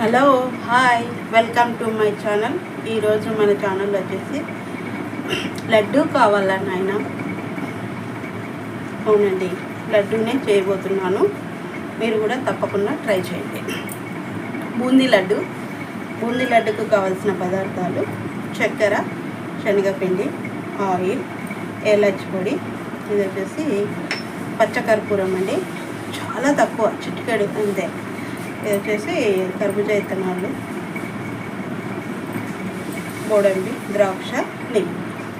Hello hi welcome to my channel. ఈరోజు మన channel వచ్చేసి లడ్డు కావాలా నాయన? అవునండి లడ్డూనే చేయబోతున్నాను. మీరు కూడా తప్పకుండా ట్రై చేయండి. బూందీ లడ్డు. బూందీ లడ్డుకు కావాల్సిన పదార్థాలు చక్కెర శనగపిండి ఆయిల్ ఏలచ్చి పొడి. ఇది వచ్చేసి పచ్చకర్పూరం అండి. చాలా తక్కువ చిటికెడు అంతే. ఇది వచ్చేసి కర్బూజా ఇత్తనాలు గోడంబి ద్రాక్ష నెయ్యి.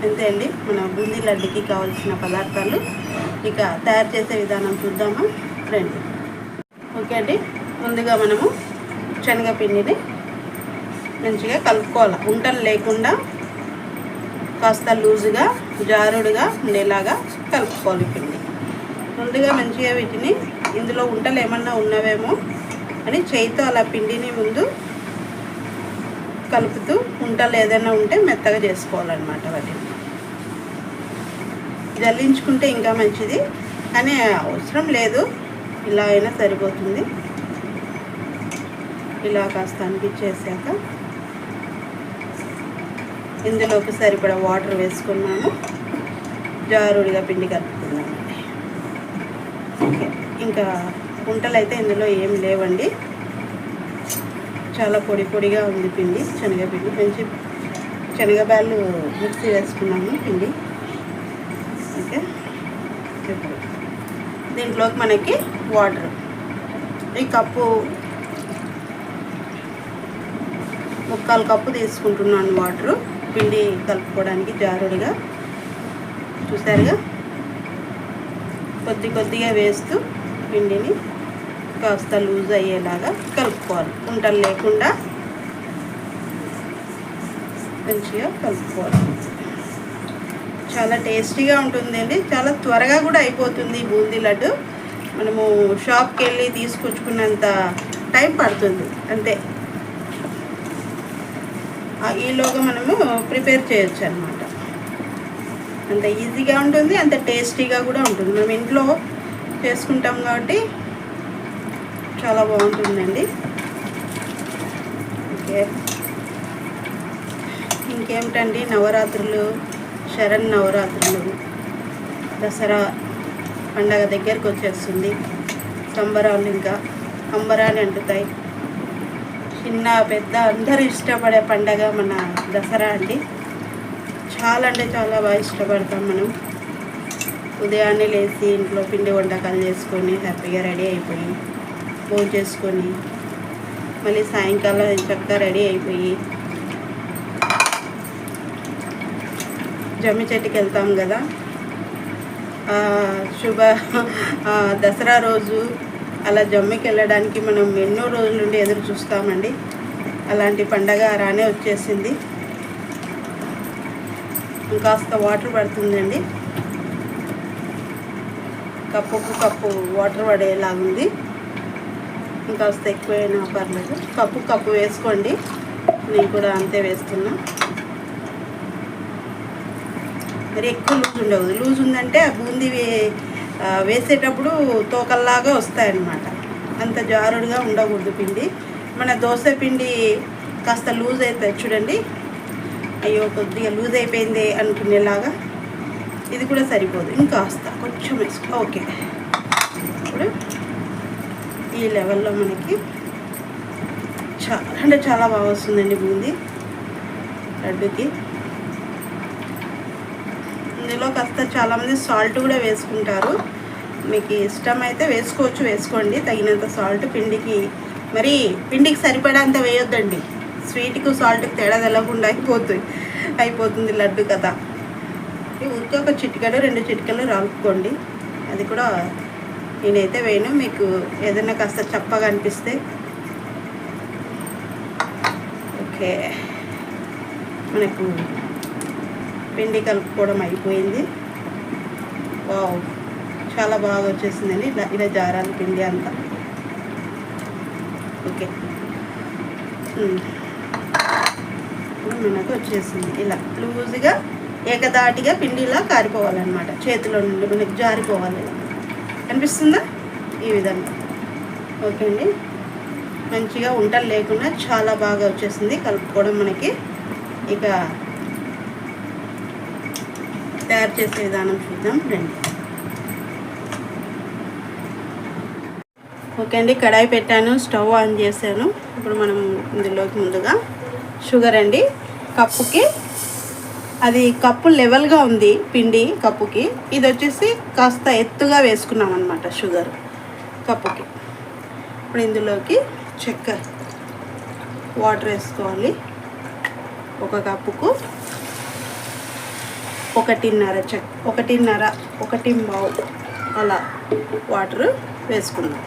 అంతే అండి. మన బూందీ లడ్డుకి కావాల్సిన పదార్థాలు ఇక తయారు చేసే విధానం చూద్దామా? రండి. ఓకే అండి. ముందుగా మనము శనగపిండిని మంచిగా కలుపుకోవాలి. ఉంటలు లేకుండా కాస్త లూజుగా జారుడుగా ఉండేలాగా కలుపుకోవాలి పిండి. ముందుగా మంచిగా వీటిని ఇందులో ఉంటలు ఏమన్నా ఉన్నవేమో అని చేయితో అలా పిండిని ముందు కలుపుతూ ఉంటలు ఏదైనా ఉంటే మెత్తగా చేసుకోవాలన్నమాట వాటిని. జల్లించుకుంటే ఇంకా మంచిది కానీ అవసరం లేదు. ఇలా అయినా సరిపోతుంది. ఇలా కాస్త అనిపించేసాక ఇందులోకి సరిపడా వాటర్ వేసుకున్నాము. జారుడిగా పిండి కలుపుకున్నాము. ఇంకా గుంటలు అయితే ఇందులో ఏం లేవండి. చాలా పొడి పొడిగా ఉంది పిండి శనగపిండి. మంచి శనగబ్యాళ్ళు మిక్సీ వేసుకున్నాము పిండి. ఓకే. ఇప్పుడు దీంట్లోకి మనకి వాటర్. ఈ కప్పు ముక్కాలు కప్పు తీసుకుంటున్నాను వాటరు. పిండి కలుపుకోవడానికి జారుడుగా చూసారుగా? కొద్ది కొద్దిగా వేస్తూ పిండిని కాస్త లూజ్ అయ్యేలాగా కలుపుకోవాలి. ఉంటలు లేకుండా మంచిగా కలుపుకోవాలి. చాలా టేస్టీగా ఉంటుందండి. చాలా త్వరగా కూడా అయిపోతుంది బూందీ లడ్డు. మనము షాప్కి వెళ్ళి తీసుకొచ్చుకున్నంత టైం పడుతుంది. అంతే. ఈలోగా మనము ప్రిపేర్ చేయొచ్చు అనమాట అంత ఈజీగా ఉంటుంది అంత టేస్టీగా కూడా ఉంటుంది. మనం ఇంట్లో చేసుకుంటాం కాబట్టి చాలా బాగుంటుందండి. ఓకే. ఇంకేమిటండి నవరాత్రులు శరణ్ నవరాత్రులు? దసరా పండగ దగ్గరకు వచ్చేస్తుంది. సంబరాలు ఇంకా అంబరాలు అంటుతాయి. చిన్న పెద్ద అందరూ ఇష్టపడే పండగ మన దసరా అండి. చాలా అంటే చాలా బాగా ఇష్టపడతాం మనం. ఉదయాన్నే లేచి ఇంట్లో పిండి వంటకాలు చేసుకొని హ్యాపీగా రెడీ అయిపోయి భోజనం చేసుకొని మళ్ళీ సాయంకాలం చక్కగా రెడీ అయిపోయి జమ్మి చెట్టుకి వెళ్తాం కదా. శుభ దసరా రోజు అలా జమ్మికి వెళ్ళడానికి మనం ఎన్నో రోజుల నుండి ఎదురు చూస్తామండి. అలాంటి పండగ రానే వచ్చేసింది. ఇంకాస్త వాటర్ పడుతుందండి. కప్పుకు కప్పు వాటర్ పడేలాగుంది. ఇంకాస్త ఎక్కువైనా పర్లేదు. కప్పు కప్పు వేసుకోండి. నేను కూడా అంతే వేస్తున్నా. మరి ఎక్కువ లూజ్ ఉండదు లూజ్ ఉందంటే ఆ బూందీ వేసేటప్పుడు తోకల్లాగా వస్తాయన్నమాట. అంత జారుడుగా ఉండకూడదు పిండి. మన దోశ పిండి కాస్త లూజ్ అవుతుంది చూడండి. అయ్యో కొద్దిగా లూజ్ అయిపోయింది అనుకునేలాగా. ఇది కూడా సరిపోదు. ఇంకా వస్తా కొంచెం వేసుకో. ఓకే. ఇప్పుడు ఈ లెవెల్లో మనకి చాలా అంటే చాలా బాగా వస్తుందండి బూందీ. లడ్డుకి. ఇందులో కాస్త చాలామంది సాల్ట్ కూడా వేసుకుంటారు. మీకు ఇష్టం అయితే వేసుకోవచ్చు వేసుకోండి. తగినంత సాల్ట్ పిండికి మరి పిండికి సరిపడంత వేయొద్దండి. స్వీట్కు సాల్ట్కి తేడా తెలకుండా అయిపోతుంది అయిపోతుంది లడ్డు కదా ఊరికే ఒక చిటికెలు రెండు చిట్కలు రాలుకోండి అది కూడా నేనైతే వేయను. మీకు ఏదైనా కాస్త చప్పగా అనిపిస్తే. ఓకే. మనకు పిండి కలుపుకోవడం అయిపోయింది. వావ్. చాలా బాగా వచ్చేసిందండి. ఇలా ఇలా జారాలి పిండి అంతా. ఓకే. మనకు వచ్చేసింది. ఇలా లూజ్గా ఏకదాటిగా పిండిలా కారిపోవాలన్నమాట. చేతిలో నుండి మనకి జారిపోవాలి. ఇలా కనిపిస్తుందా? ఈ విధంగా. ఓకే అండి. మంచిగా ఉంటలు లేకుండా చాలా బాగా వచ్చేసింది. కలుపుకోవడం మనకి ఇక తయారు చేసే విధానం చూద్దాం. రండి. ఓకే అండి. కడాయి పెట్టాను. స్టవ్ ఆన్ చేశాను. ఇప్పుడు మనం ఇందులోకి ముందుగా షుగర్ అండి. కప్పుకి అది కప్పు లెవెల్గా ఉంది పిండి కప్పుకి. ఇది వచ్చేసి కాస్త ఎత్తుగా వేసుకున్నాం అనమాట షుగర్ కప్పుకి. ఇప్పుడు ఇందులోకి చక్కెర. వాటర్ వేసుకోవాలి. ఒక కప్పుకు ఒకటిన్నర చక్ ఒకటిన్నర ఒకటి బావు అలా వాటర్ వేసుకుందాం.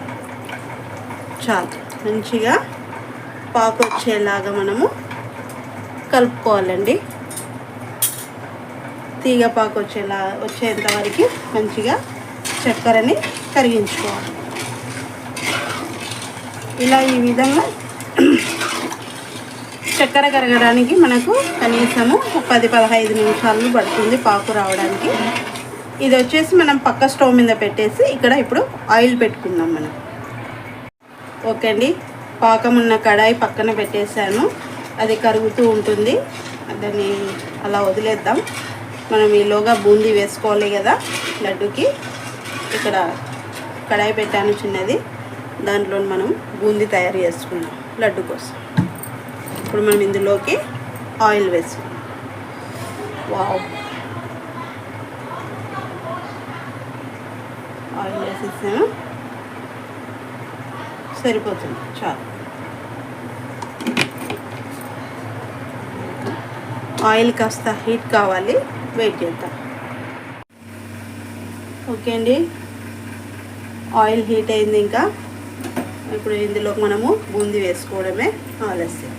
చాలు. మంచిగా పాకు వచ్చేలాగా మనము కలుపుకోవాలండి. తీగపాకు వచ్చేలా వచ్చేంత వరకు మంచిగా చక్కెరని కరిగించుకోవాలి. ఇలా ఈ విధంగా చక్కెర కరగడానికి మనకు కనీసము పది పదహైదు నిమిషాలు పడుతుంది పాకు రావడానికి. ఇది వచ్చేసి మనం పక్క స్టవ్ మీద పెట్టేసి ఇక్కడ ఇప్పుడు ఆయిల్ పెట్టుకుందాం మనం. ఓకే అండి. పాకం ఉన్న కడాయి పక్కన పెట్టేశాను. అది కరుగుతూ ఉంటుంది. దాన్ని అలా వదిలేద్దాం. మనం ఈలోగా బూందీ వేసుకోవాలి కదా లడ్డుకి. ఇక్కడ కడాయి పెట్టాను చిన్నది. దాంట్లో మనం బూందీ తయారు చేసుకున్నాం లడ్డు కోసం. ఇప్పుడు మనం ఇందులోకి ఆయిల్ వేసుకున్నాం వావ్. ఆయిల్ వేసేసాను. సరిపోతుంది చాలు. ఆయిల్ కాస్త హీట్ కావాలి. వెయిట్ చేద్దాం. ఓకే అండి. ఆయిల్ హీట్ అయింది ఇంకా. ఇప్పుడు ఇందులో మనము బూందీ వేసుకోవడమే ఆలస్యం.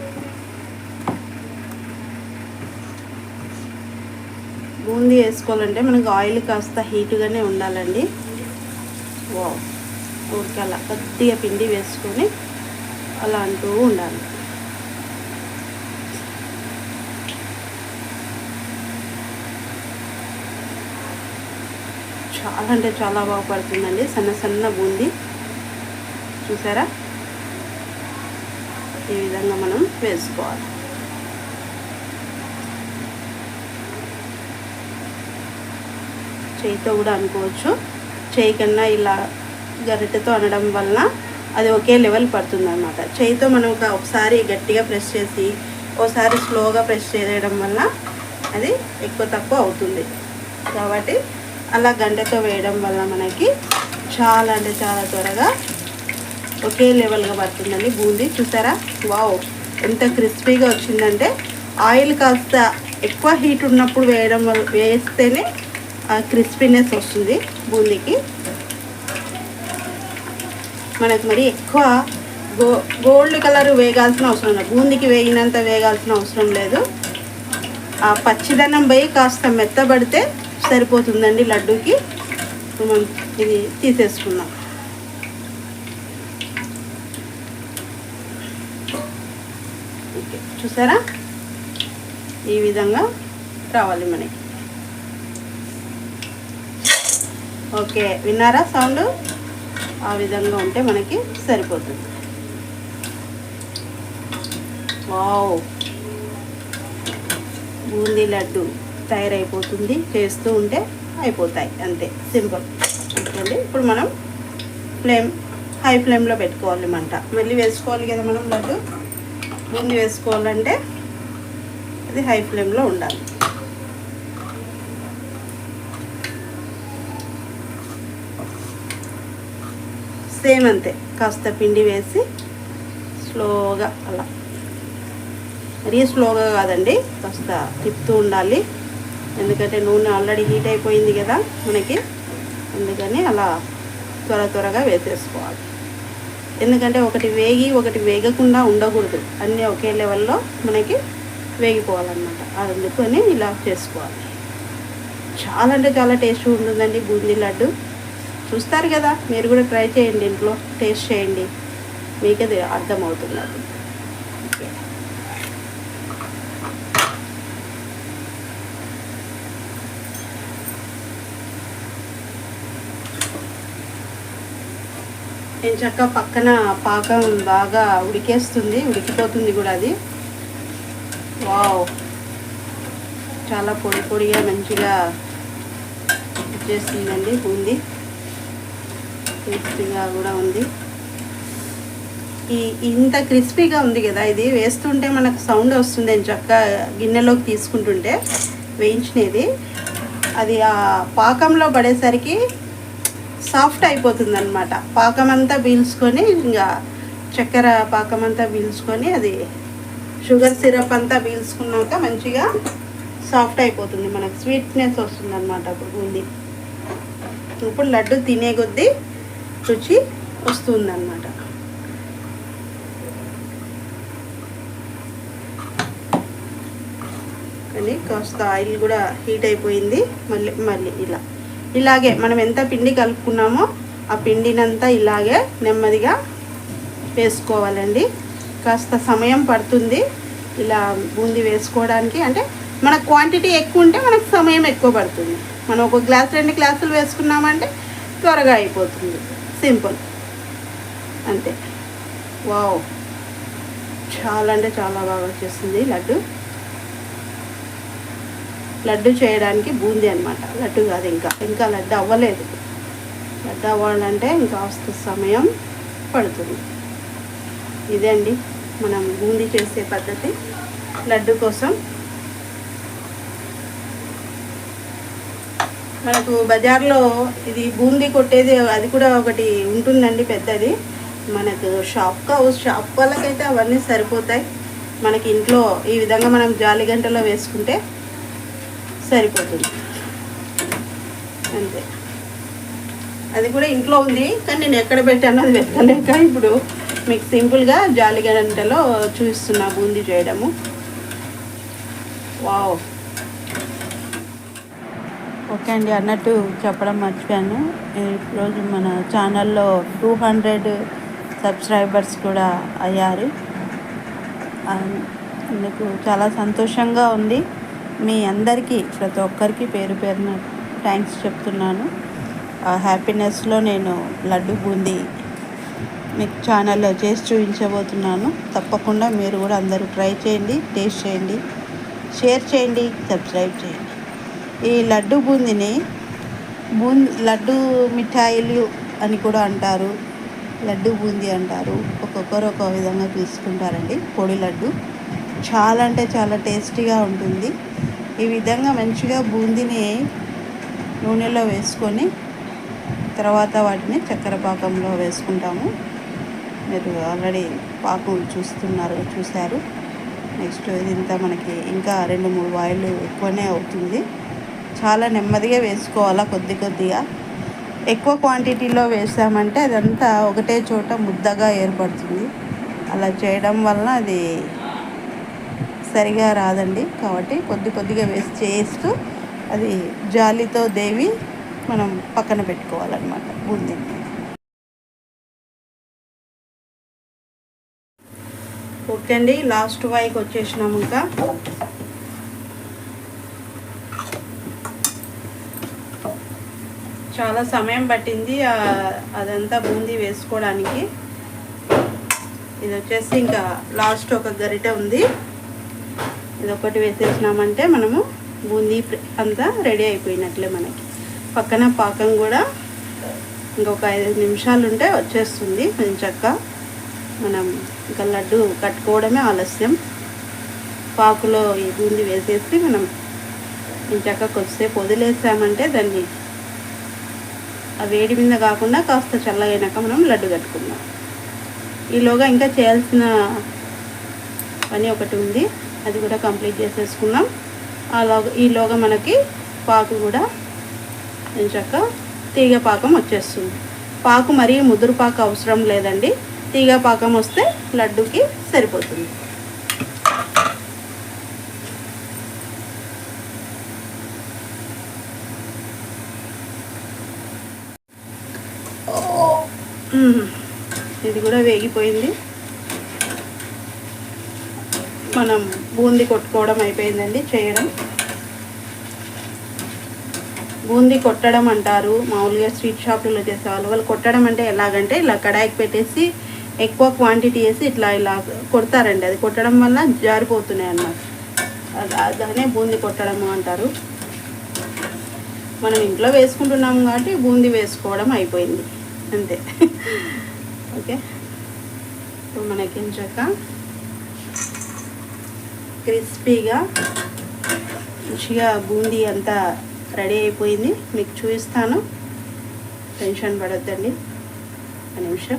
బూందీ వేసుకోవాలంటే మనకు ఆయిల్ కాస్త హీట్గానే ఉండాలండి. వా ఓకే అలా కొద్దిగా పిండి వేసుకొని అలా అంటూ ఉండాలి. చాలా అంటే చాలా బాగా పడుతుందండి సన్న సన్న బూందీ. చూసారా? ఈ విధంగా మనం వేసుకోవాలి. చేయితో కూడా అనుకోవచ్చు. చేయి కన్నా ఇలా గరిటెతో అనడం వలన అది ఒకే లెవెల్ పడుతుంది అనమాట చేయితో మనం ఒక ఒకసారి గట్టిగా ప్రెస్ చేసి ఒకసారి స్లోగా ప్రెస్ చేయడం వల్ల అది ఎక్కువ తక్కువ అవుతుంది. కాబట్టి అలా గంటతో వేయడం వల్ల మనకి చాలా అంటే చాలా త్వరగా ఒకే లెవెల్గా పడుతుందండి బూందీ. చూసారా? వావ్! ఎంత క్రిస్పీగా వచ్చిందంటే ఆయిల్ కాస్త ఎక్కువ హీట్ ఉన్నప్పుడు వేయడం వల్ల వేస్తేనే క్రిస్పీనెస్ వస్తుంది బూందీకి. మనకు మరి ఎక్కువ గో గోల్డ్ కలర్ వేగాల్సిన అవసరం లేదు. బూందీకి వేగినంత వేగాల్సిన అవసరం లేదు. ఆ పచ్చిదనం పోయి కాస్త మెత్తబడితే సరిపోతుందండి లడ్డూకి. మనం ఇది తీసేసుకుందాం. ఓకే చూసారా? ఈ విధంగా రావాలి మనకి ఓకే విన్నారా సౌండ్? ఆ విధంగా ఉంటే మనకి సరిపోతుంది. వావ్! బూందీ లడ్డు. తయారైపోతుంది చేస్తూ ఉంటే అయిపోతాయి. అంతే. సింపుల్. అండి ఇప్పుడు మనం ఫ్లేమ్ హై ఫ్లేమ్లో పెట్టుకోవాలి మంట. మళ్ళీ వేసుకోవాలి కదా మనం లడ్డు? బూంది వేసుకోవాలంటే అది హై ఫ్లేమ్లో ఉండాలి. సేమ్ అంతే. కాస్త పిండి వేసి స్లోగా అలా. మరీ స్లోగా కాదండి. కాస్త తిప్పుతూ ఉండాలి. ఎందుకంటే నూనె ఆల్రెడీ హీట్ అయిపోయింది కదా మనకి. అందుకని అలా త్వర త్వరగా వేసేసుకోవాలి. ఎందుకంటే ఒకటి వేగి ఒకటి వేగకుండా ఉండకూడదు. అన్నీ ఒకే లెవెల్లో మనకి వేగిపోవాలన్నమాట. అందుకని ఇలా చేసుకోవాలి. చాలా అంటే చాలా టేస్ట్ ఉంటుందండి బూందీ లడ్డు. చూస్తారు కదా మీరు కూడా ట్రై చేయండి ఇంట్లో. టేస్ట్ చేయండి. మీకు అది నేను చక్క పక్కన పాకం బాగా ఉడికేస్తుంది ఉడికిపోతుంది కూడా అది. వావ్. చాలా పొడి పొడిగా మంచిగా వచ్చేస్తుందండి ఉంది. క్రిస్పీగా కూడా ఉంది. ఈ ఇంత క్రిస్పీగా ఉంది కదా ఇది వేస్తుంటే మనకు సౌండ్ వస్తుంది అని చక్క గిన్నెలోకి తీసుకుంటుంటే వేయించినది. అది ఆ పాకంలో పడేసరికి సాఫ్ట్ అయిపోతుంది అనమాట పాకం అంతా పీల్చుకొని ఇంకా చక్కెర పాకం అంతా పీల్చుకొని అది షుగర్ సిరప్ అంతా పీల్చుకున్నాక మంచిగా సాఫ్ట్ అయిపోతుంది. మనకు స్వీట్నెస్ వస్తుంది అనమాట అప్పుడు బూందీ. ఇప్పుడు లడ్డు తినే కొద్దీ రుచి వస్తుంది అనమాట కానీ కాస్త ఆయిల్ కూడా హీట్ అయిపోయింది. మళ్ళీ మళ్ళీ ఇలా. ఇలాగే మనం ఎంత పిండి కలుపుకున్నామో ఆ పిండినంతా ఇలాగే నెమ్మదిగా వేసుకోవాలండి. కాస్త సమయం పడుతుంది ఇలా బూందీ వేసుకోవడానికి. అంటే మన క్వాంటిటీ ఎక్కువ ఉంటే మనకు సమయం ఎక్కువ పడుతుంది. మనం ఒక గ్లాస్ రెండు గ్లాసులు వేసుకున్నామంటే త్వరగా అయిపోతుంది. సింపుల్. అంతే. వావ్. చాలా అంటే చాలా బాగా వచ్చేస్తుంది లడ్డు. లడ్డు చేయడానికి బూందీ అనమాట లడ్డు కాదు ఇంకా. ఇంకా లడ్డు అవ్వలేదు. లడ్డు అవ్వాలంటే ఇంకా వస్తు సమయం పడుతుంది. ఇదే అండి మనం బూందీ చేసే పద్ధతి. లడ్డు కోసం మనకు బజార్లో ఇది బూందీ కొట్టేది అది కూడా ఒకటి ఉంటుందండి పెద్దది. మనకు షాప్ షాప్ వాళ్ళకైతే అవన్నీ సరిపోతాయి. మనకి ఇంట్లో ఈ విధంగా మనం జాలి గంటలో వేసుకుంటే సరిపోతుంది. అంతే. అది కూడా ఇంట్లో ఉంది కానీ నేను ఎక్కడ పెట్టానో అది పెట్టలేక ఇప్పుడు మీకు సింపుల్గా జాలిగంటలో చూపిస్తున్నా చేయడము. వావ్. ఓకే అండి అన్నట్టు చెప్పడం మర్చిపోయాను. ఈరోజు మన ఛానల్లో టూ హండ్రెడ్ సబ్స్క్రైబర్స్ కూడా అయ్యారు. అందుకు చాలా సంతోషంగా ఉంది. మీ అందరికీ ప్రతి ఒక్కరికి పేరు పేరున థ్యాంక్స్ చెప్తున్నాను. ఆ హ్యాపీనెస్లో నేను లడ్డు బూందీ మీకు ఛానల్లో చేసి చూపించబోతున్నాను. తప్పకుండా మీరు కూడా అందరూ ట్రై చేయండి టేస్ట్ చేయండి షేర్ చేయండి సబ్స్క్రైబ్ చేయండి. ఈ లడ్డు బూందీని బూందీ లడ్డు మిఠాయిలు అని కూడా అంటారు. లడ్డు బూందీ అంటారు. ఒక్కొక్కరు ఒక విధంగా తీసుకుంటారండి. పొడి లడ్డు. చాలా అంటే చాలా టేస్టీగా ఉంటుంది. ఈ విధంగా మంచిగా బూందీని నూనెలో వేసుకొని తర్వాత వాటిని చక్కెర పాకంలో వేసుకుంటాము. మీరు ఆల్రెడీ పాకం చూస్తున్నారు చూశారు. నెక్స్ట్ ఇదంతా మనకి ఇంకా రెండు మూడు వాయిల్ ఎక్కువనే అవుతుంది. చాలా నెమ్మదిగా వేసుకోవాలా కొద్ది కొద్దిగా. ఎక్కువ క్వాంటిటీలో వేసామంటే అదంతా ఒకటే చోట ముద్దగా ఏర్పడుతుంది. అలా చేయడం వలన అది సరిగా రాదండి. కాబట్టి కొద్ది కొద్దిగా వేసి చేస్తూ అది జాలితో దేవి మనం పక్కన పెట్టుకోవాలన్నమాట. బూందీని ఓకే అండి. లాస్ట్ వాయికి వచ్చేసినాము ఇంకా. చాలా సమయం పట్టింది అదంతా బూందీ వేసుకోవడానికి. ఇది వచ్చేసి ఇంకా లాస్ట్ ఒక గరిటె ఉంది. ఇదొకటి వేసేసినామంటే మనము బూందీ అంతా రెడీ అయిపోయినట్లే మనకి. పక్కన పాకం కూడా ఇంకొక ఐదు నిమిషాలు ఉంటే వచ్చేస్తుంది. కొంచెం చక్క మనం ఇంకా లడ్డు కట్టుకోవడమే ఆలస్యం. పాకులో ఈ బూందీ వేసేసి మనం ఇంచక్క కొద్దిసేపు వదిలేసామంటే దాన్ని ఆ వేడి మీద కాకుండా కాస్త చల్లగైనాక మనం లడ్డు కట్టుకుందాం. ఈలోగా ఇంకా చేయాల్సిన పని ఒకటి ఉంది. అది కూడా కంప్లీట్ చేసేసుకున్నాం. అలాగ ఈలోగా మనకి పాకు కూడా చక్క తీగ పాకం వచ్చేస్తుంది. పాకు మరీ ముదురు పాకు అవసరం లేదండి. తీగ పాకం వస్తే లడ్డుకి సరిపోతుంది. ఇది కూడా వేగిపోయింది. మనం బూందీ కొట్టుకోవడం అయిపోయిందండి చేయడం. బూందీ కొట్టడం అంటారు మామూలుగా స్వీట్ షాపులలో చేసేవాళ్ళు. వాళ్ళు కొట్టడం అంటే ఎలాగంటే ఇలా కడాయికి పెట్టేసి ఎక్కువ క్వాంటిటీ వేసి ఇట్లా ఇలా కొడతారండి. అది కొట్టడం వల్ల జారిపోతున్నాయి అన్నమాట. అది- దాన్నే బూందీ కొట్టడము అంటారు. మనం ఇంట్లో వేసుకుంటున్నాం కాబట్టి బూందీ వేసుకోవడం అయిపోయింది. అంతే. ఓకే? ఇప్పుడు మనకి ఇంచక క్రిస్పీగా మంచిగా బూందీ అంతా రెడీ అయిపోయింది. మీకు చూపిస్తాను. టెన్షన్ పడొద్దండి. ఒక నిమిషం.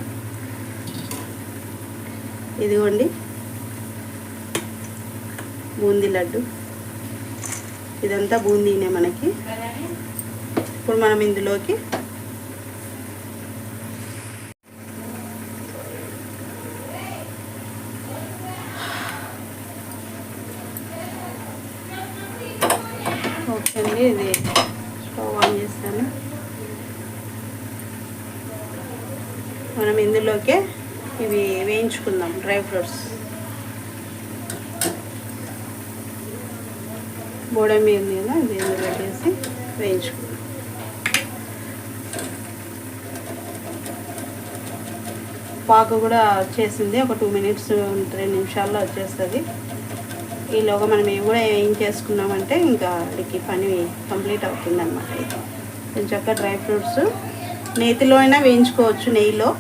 ఇదిగోండి. బూందీ లడ్డు. ఇదంతా బూందీనే మనకి. ఇప్పుడు మనం ఇందులోకి ఓకే ఇది స్టవ్ ఆన్ చేస్తాను. మనం ఇందులోకే ఇవి వేయించుకుందాం డ్రై ఫ్రూట్స్. బోడమి ఉంది కదా ఇది ఇందులో చేసి వేయించుకుందాం. పాకు కూడా వచ్చేసింది ఒక టూ మినిట్స్ రెండు నిమిషాల్లో వచ్చేస్తుంది. ఈలోగా మనం ఏం కూడా ఏం చేసుకున్నామంటే ఇంకా వాడికి పని కంప్లీట్ అవుతుంది అనమాట కొంచెం చక్కగా డ్రై ఫ్రూట్స్ నేతిలో అయినా వేయించుకోవచ్చు నెయ్యిలో.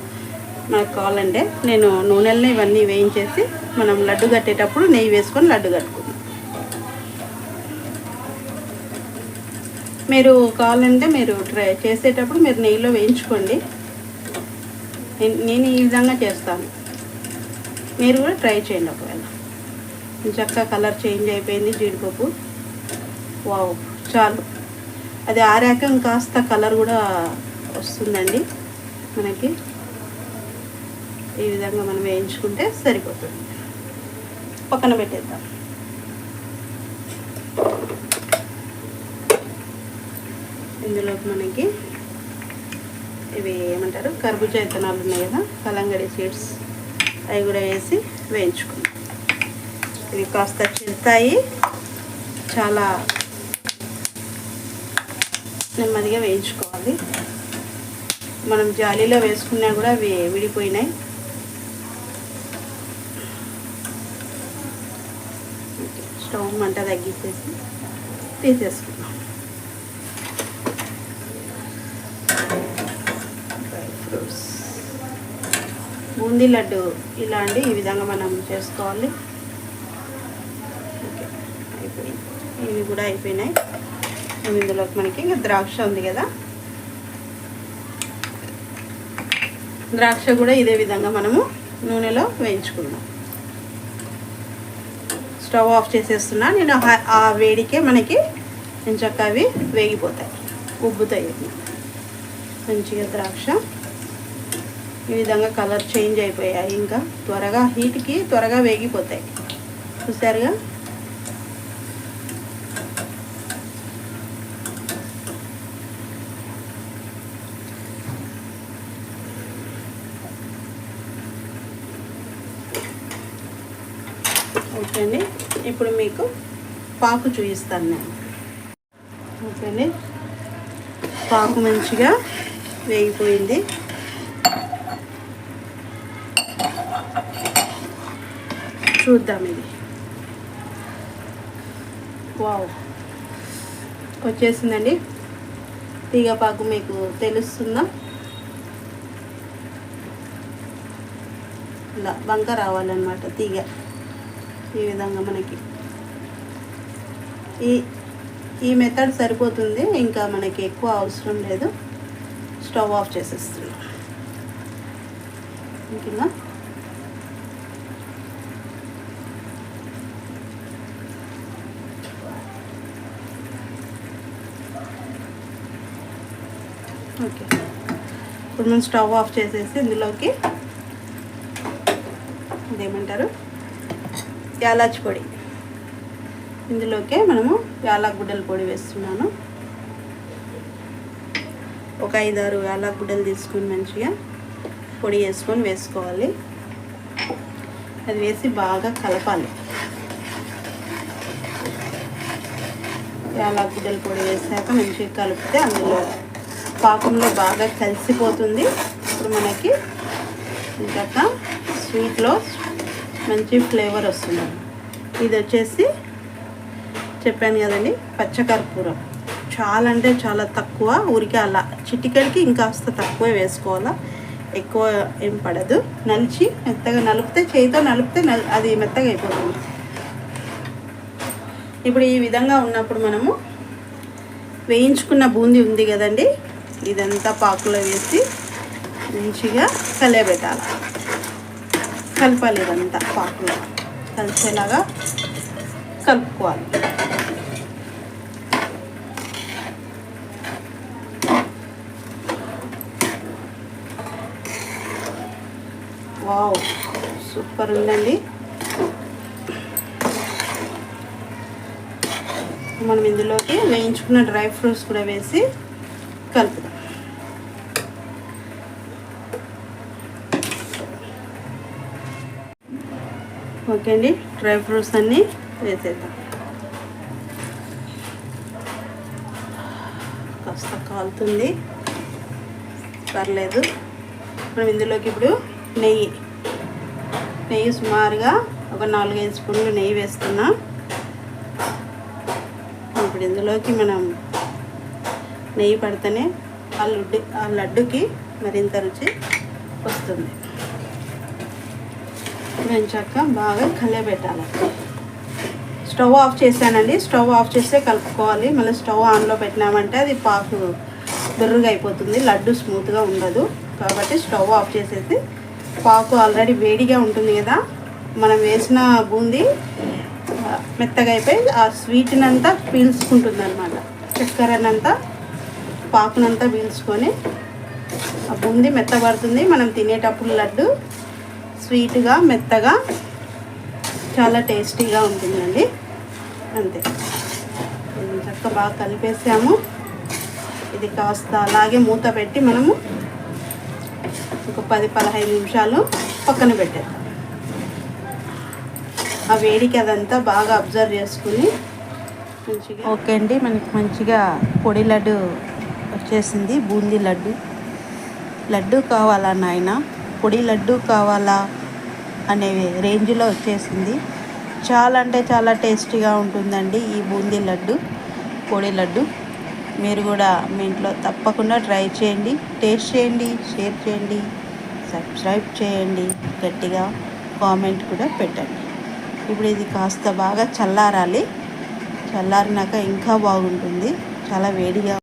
నాకు కావాలంటే నేను నూనెలని ఇవన్నీ వేయించేసి మనం లడ్డు కట్టేటప్పుడు నెయ్యి వేసుకొని లడ్డు కట్టుకుందాం. మీరు కావాలంటే మీరు ట్రై చేసేటప్పుడు మీరు నెయ్యిలో వేయించుకోండి. నేను ఈ విధంగా చేస్తాను. మీరు కూడా ట్రై చేయండి ఒకవేళ. చక్కగా కలర్ చేంజ్ అయిపోయింది జీడిపప్పు. వావ్ చాలు. అది ఆరాక కాస్త కలర్ కూడా వస్తుందండి మనకి. ఈ విధంగా మనం వేయించుకుంటే సరిపోతుంది. పక్కన పెట్టేద్దాం. ఇందులో మనకి ఇవి ఏమంటారు? కర్బూజా విత్తనాలు ఉన్నాయి కదా కలంగడి సీడ్స్. అవి కూడా వేసి వేయించుకుందాం. ఇవి కాస్త చిరుతాయి. చాలా నెమ్మదిగా వేయించుకోవాలి. మనం జాలీలో వేసుకున్నా కూడా అవి విడిపోయినాయి. స్టవ్ మంట తగ్గించేసి తీసేసుకున్నాం డ్రై ఫ్రూట్స్ బూందీ లడ్డు ఇలా అండి ఈ విధంగా మనం చేసుకోవాలి ఓకే అయిపోయింది ఇవి కూడా అయిపోయినాయి. ఇందులో ఇందులోకి మనకి ఇంకా ద్రాక్ష ఉంది కదా. ద్రాక్ష కూడా ఇదే విధంగా మనము నూనెలో వేయించుకుందాం. స్టవ్ ఆఫ్ చేసేస్తున్నా. నేను ఆ- ఆ వేడికే మనకి ఇంచక్క అవి వేగిపోతాయి ఉబ్బుతాయి. మంచిగా ద్రాక్ష. ఈ విధంగా కలర్ చేంజ్ అయిపోయాయి. ఇంకా త్వరగా హీట్కి త్వరగా వేగిపోతాయి. చూసారుగా ఓకే అండి ఇప్పుడు మీకు పాకు చూపిస్తాను నేను. ఓకేనే? పాకు మంచిగా వేగిపోయింది. చూద్దాం ఇది. వావ్. వచ్చేసిందండి. తీగ పాకు మీకు తెలుస్తుందా? ఇలా బంక రావాలన్నమాట తీగ. ఈ విధంగా మనకి. ఈ ఈ మెథడ్ సరిపోతుంది ఇంకా మనకి ఎక్కువ అవసరం లేదు. స్టవ్ ఆఫ్ చేసేస్తున్నాం. ఇంకిందా ఓకే. ఇప్పుడు మనం స్టవ్ ఆఫ్ చేసేసి ఇందులోకి అదేమంటారు యాలాచి పొడి. ఇందులోకే మనము యాలక్ గుడ్డల పొడి వేస్తున్నాను. ఒక ఐదారు యాలక్ గుడ్డలు తీసుకొని మంచిగా పొడి వేసుకొని వేసుకోవాలి. అది వేసి బాగా కలపాలి. యాలకుడ్డల పొడి వేసాక మంచిగా కలిపితే అందులో పాకంలో బాగా కలిసిపోతుంది. ఇప్పుడు మనకి ఇంకా స్వీట్లో మంచి ఫ్లేవర్ వస్తుంది. ఇది వచ్చేసి చెప్పాను కదండి పచ్చకర్పూరం. చాలా అంటే చాలా తక్కువ ఊరికే అలా చిటికెడికి ఇంకాస్త తక్కువే వేసుకోవాలా? ఎక్కువ ఏం పడదు. నలిచి మెత్తగా నలిపితే చేయితో నలిపితే అది మెత్తగా అయిపోతుంది. ఇప్పుడు ఈ విధంగా ఉన్నప్పుడు మనము వేయించుకున్న బూందీ ఉంది కదండి ఇదంతా పాకులో వేసి మంచిగా కలియబెట్టాలి. కలపాలి ఇదంతా పాకులో కలిసేలాగా కలుపుకోవాలి. వావ్ సూపర్ ఉందండి. మనం ఇందులోకి వేయించుకున్న డ్రై ఫ్రూట్స్ కూడా వేసి కలుపుదాం. ఓకే అండి. డ్రై ఫ్రూట్స్ అన్నీ వేసేద్దాం. కాస్త కాలుతుంది. పర్లేదు. మనం ఇందులోకి ఇప్పుడు నెయ్యి. నెయ్యి సుమారుగా ఒక నాలుగైదు స్పూన్లు నెయ్యి వేస్తున్నాం. ఇప్పుడు ఇందులోకి మనం నెయ్యి పడితేనే ఆ లడ్డు ఆ లడ్డుకి మరింత రుచి వస్తుంది. వెంచాక బాగా కలియబెట్టాలి. స్టవ్ ఆఫ్ చేశానండి. స్టవ్ ఆఫ్ చేస్తే కలుపుకోవాలి. మళ్ళీ స్టవ్ ఆన్లో పెట్టినామంటే అది పాకు బిర్రుగా అయిపోతుంది. లడ్డు స్మూత్గా ఉండదు. కాబట్టి స్టవ్ ఆఫ్ చేసేసి పాకు ఆల్రెడీ వేడిగా ఉంటుంది కదా. మనం వేసిన బూందీ మెత్తగా అయిపోయి ఆ స్వీట్నంతా పీల్చుకుంటుంది అనమాట చక్కెరనంతా పాకునంతా పీల్చుకొని ఆ బూందీ మెత్తబడుతుంది. మనం తినేటప్పుడు లడ్డు స్వీట్గా మెత్తగా చాలా టేస్టీగా ఉంటుందండి. అంతే. చక్క చక్కగా బాగా కలిపేసాము. ఇది కాస్త అలాగే మూత పెట్టి మనము ఒక పది పదహైదు నిమిషాలు పక్కన పెట్టేద్దాం. ఆ వేడికి అదంతా బాగా అబ్జర్వ్ చేసుకుని మంచిగా ఓకే అండి. మనకి మంచిగా పొడి లడ్డు వచ్చేసింది. బూందీ లడ్డు. లడ్డు కావాలా నాయన? పొడి లడ్డు కావాలా అనే రేంజ్లో వచ్చేసింది. చాలా అంటే చాలా టేస్టీగా ఉంటుందండి ఈ బూందీ లడ్డు పొడి లడ్డు. మీరు కూడా మీ ఇంట్లో తప్పకుండా ట్రై చేయండి టేస్ట్ చేయండి షేర్ చేయండి సబ్స్క్రైబ్ చేయండి గట్టిగా కామెంట్ కూడా పెట్టండి. ఇప్పుడు ఇది కాస్త బాగా చల్లారాలి. చల్లారినాక ఇంకా బాగుంటుంది. చాలా వేడిగా